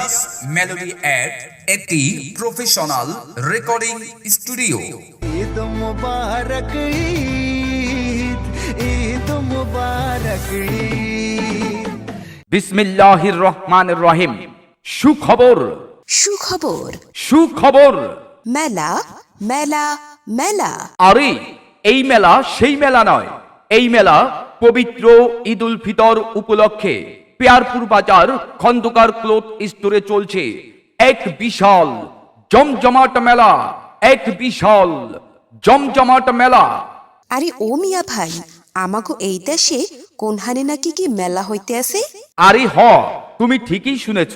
ইয়াস melody add একটি professional recording studio Eid মুবারক ঈদ ঈদ মুবারক বিসমিল্লাহির রহমানির রহিম। সুখবর। সুখবর। সুখবর। মেলা মেলা মেলা। আরে এই মেলা সেই মেলা নয়। এই মেলা পবিত্র ঈদ উল ফিতর উপলক্ষে। পেয়ারপুর বাজার খন্দকার ক্লোথ স্টোরে চলছে। এক বিশাল জমজমাট মেলা এক বিশাল জমজমাট মেলা। আরে ও মিয়া ভাই আমাগো এই দেশে কোনহানে নাকি কি মেলা হইতে আছে? আরে হ তুমি ঠিকই শুনেছ।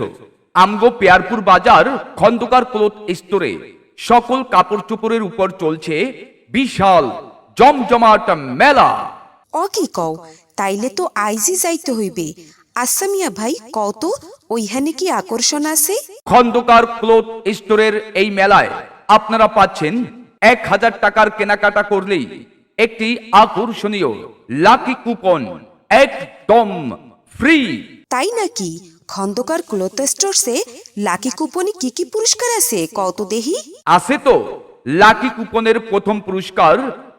আমগো পেয়ারপুর বাজার খন্দকার ক্লোথ স্টোরে সকল কাপড় চোপড়ের উপর চলছে বিশাল জমজমাট মেলা। অ কি কও তাইলে তো আইজি যাইতে হইবে। আচ্ছা মিয়া ভাই কও তো ওইখানে কি আকর্ষণ আছে? খন্দকার ক্লোথ স্টোরের এই মেলায় আপনারা পাচ্ছেন এক হাজার টাকার কেনাকাটা করলেই একটি আকর্ষণীয় লাকি কুপন একদম ফ্রি। তাই নাকি? খন্দকার ক্লোথ স্টোরসে লাকি কুপনে কি কি পুরস্কার আছে কত দেহি? আছে তো লাকি কুপনের প্রথম পুরস্কার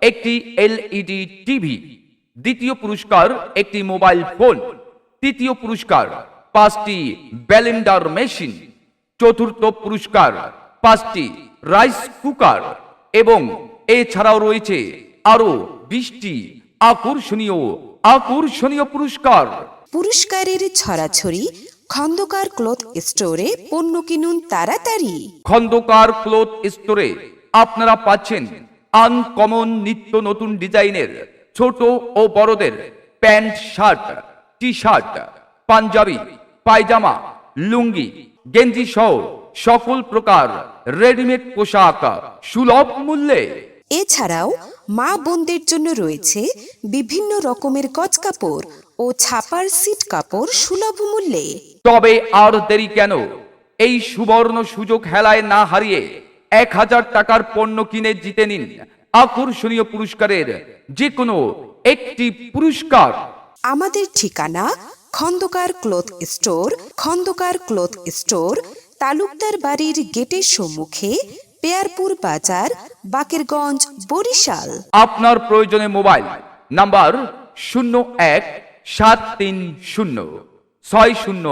একটি এলইডি টিভি দ্বিতীয় পুরস্কার একটি মোবাইল ফোন। তৃতীয় পুরস্কার পাঁচটি ব্যালেন্ডার মেশিন চতুর্থ পুরস্কার পাঁচটি রাইস কুকার এবং এছাড়াও রয়েছে আরও বিশটি আকর্ষণীয় আকর্ষণীয় পুরস্কার। পুরস্কারের ছড়াছড়ি খন্দকার ক্লোথ স্টোরে পণ্য কিনুন তাড়াতাড়ি। খন্দকার ক্লোথ স্টোরে আপনারা পাচ্ছেন আনকমন নিত্য নতুন ডিজাইনের ছোট ও বড়দের pant shirt T shirt punjabi pyjama lungi গেঞ্জি সহ সকল প্রকার রেডিমেড পোশাক সুলভ মূল্যে। এছাড়াও মা বোনদের জন্য রয়েছে বিভিন্ন রকমের গজ কাপড় ও ছাপার সিট কাপড় সুলভ মূল্যে। তবে আর দেরি কেন? এই সুবর্ণ সুযোগ হেলায় না হারিয়ে এক হাজার টাকার পণ্য কিনে জিতে নিন আকর্ষণীয় পুরস্কারের যে কোনো একটি পুরস্কার। আমাদের ঠিকানা Khandakar cloth store, Khandakar cloth store, Talukdar বাড়ির গেটের সম্মুখে পেয়ারপুর বাজার, বাকেরগঞ্জ, বরিশাল। আপনার প্রয়োজনে মোবাইল নাম্বার শূন্য এক সাত তিন শূন্য, ছয় শূন্য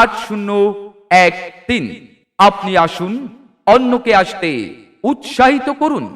আট শূন্য এক তিন। আপনি আসুন, অন্যকে আসতে উৎসাহিত করুন।